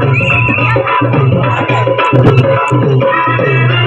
Thank you.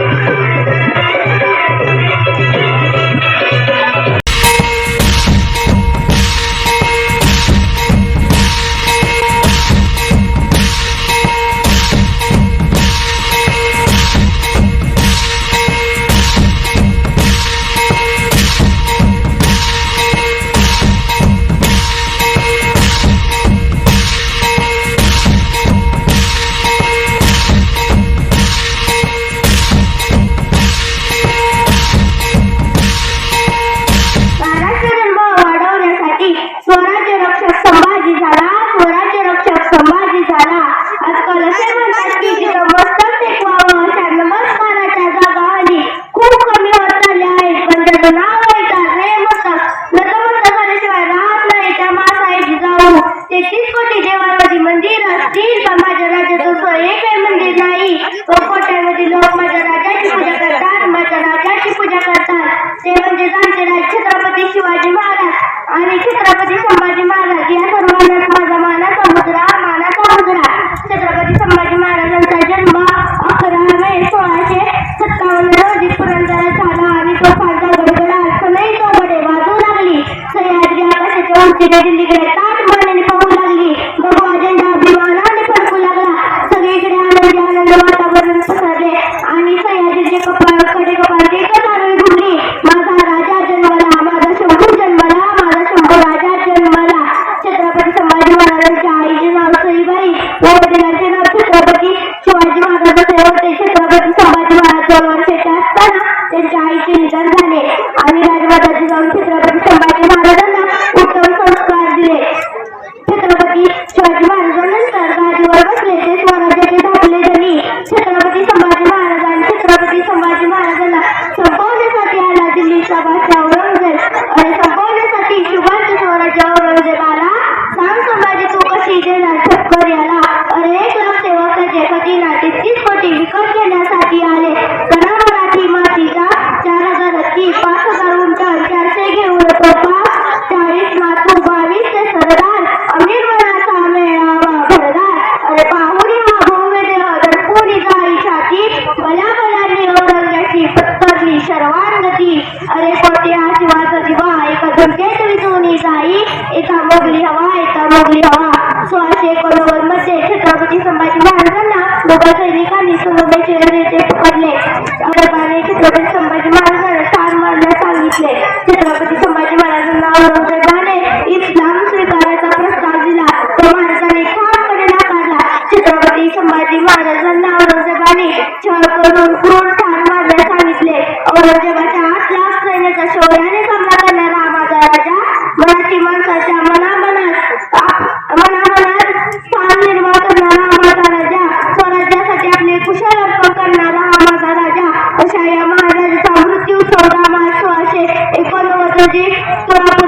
असतील पण माझ्या राज्यात असं एकही मंदिर नाही. व कोट्यामध्ये लोक माझ्या राजाची पूजा करतात माझ्या राजाची पूजा करतात. ते म्हणजे जाणते राज छत्रपती शिवाजी महाराज आणि छत्रपती संभाजी महाराज. या सर्वांना माझा मानाचा मुद्रा मानाचा मुद्रा. छत्रपती संभाजी महाराजांचा जन्म अकरा मे सोळाशे सत्तावन्न रोजी पुरंदरात झाला आणि तो फारसा गडगडा नाही तो बडे वाजू लागली. सह्याद्री आकाशाच्या उंचीने दिल्लीकडे ताट छत्रपती शिवाजी होते छत्रपती संभाजी महाराज असताना त्यांच्या आईचे निधन झाले आणि जाऊन छत्रपती संभाजी महाराजांना उत्तम संस्कार दिले छत्रपती शिवाजी महाराजांनंतर गादीवर बसले ते स्वराज्याचे धाकले त्यांनी छत्रपती संभाजी महाराजांनी छत्रपती संभाजी महाराजांना संपवण्यासाठी आला दिल्लीचा बादशाह. जाई छाती बला बलाने औरंगाची पत्तरली शर्वांगती अरे पोटे हा शिवाचा दिवा एका धमकेत विजवणी जाई एका मोगली हवा एका मोगली हवा सोळाशे एकोणनव्वदमध्ये छत्रपती संभाजी महाराजांना मुघल सैनिकांनी सुलभेचे नेते पकडले औरंगाने छत्रपती संभाजी महाराजांना ठार मारण्यास सांगितले छत्रपती संभाजी महाराजांना औरंगजेबाने इस्लाम स्वीकारायचा प्रस्ताव दिला तो महाराजांनी ठामपणे नाकारला छत्रपती संभाजी महाराजांना छळ करून क्रूर सांगितले औरंगजेबाच्या सैन्याचा शौर्याने सामना करणारा राजा मराठी माणसाच्या मनामनात मनामनात स्थान निर्माण करणारा राजा स्वराज्यासाठी आपले कुशल अर्पण करणारा माझा राजा अशा या महाराजाचा मृत्यू चौदा मार्च सोळाशे एकोणनव्वद रोजी सोलापूर